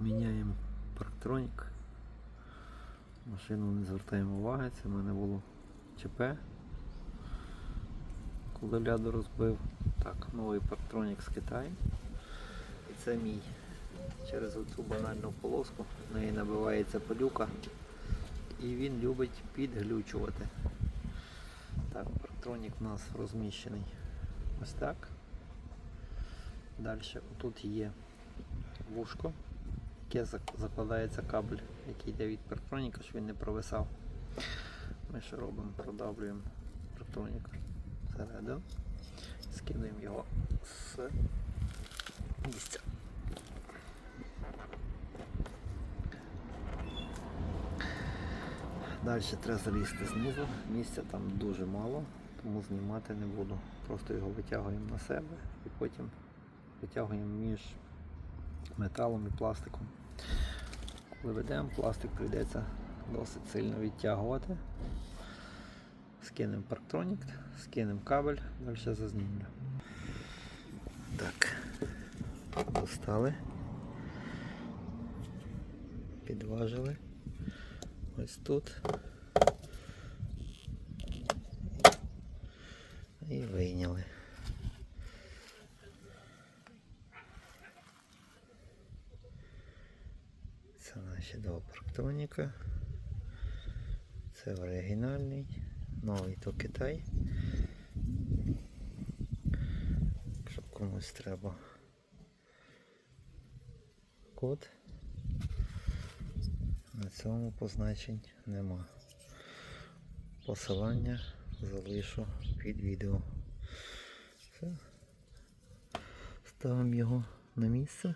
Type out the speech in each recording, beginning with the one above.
Міняємо парктронік. Машину не звертаємо уваги, це в мене було ЧП. Коли ляду розбив. Так, новий парктронік з Китаю. І це мій. Через оцю банальну полоску в неї набивається пилюка. І він любить підглючувати. Так, парктронік у нас розміщений ось так. Далі тут є вушко, яке закладається кабель, який йде від парктроніка, щоб він не провисав. Ми що робимо? Продавлюємо парктронік всередину, скидуємо його з місця. Далі треба залізти знизу, місця там дуже мало, тому знімати не буду. Просто його витягуємо на себе і потім витягуємо між металом і пластиком. Коли ведемо, пластик прийдеться досить сильно відтягувати. Скинемо парктронік, скинемо кабель, далі зазнімлю. Так, достали, підважили. Ось тут. І вийняли. Це наші два парктроніка. Це оригінальний, новий то Китай. Якщо комусь треба код, на цьому позначень нема. Посилання залишу під відео. Все. Ставимо його на місце.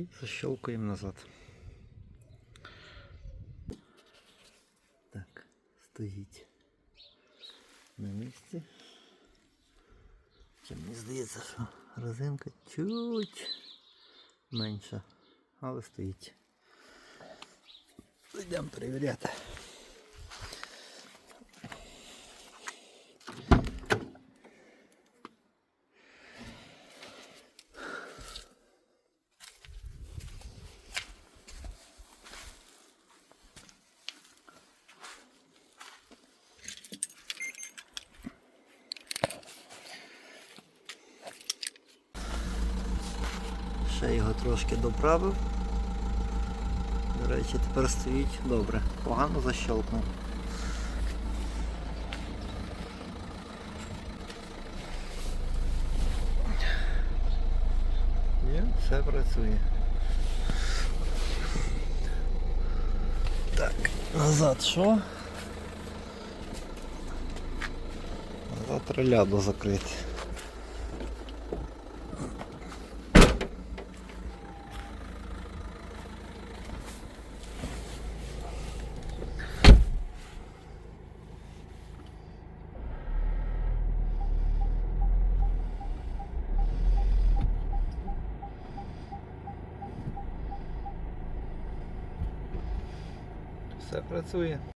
І защелкуємо назад. Так, стоїть на місці. Чи мені здається, що резинка чуть менша, але стоїть. Йдемо перевіряти. Ще його трошки доправив. До речі, тепер стоїть добре. Погано защелкнув. І все працює. Так, назад що? Назад реляду закрити. Все працює.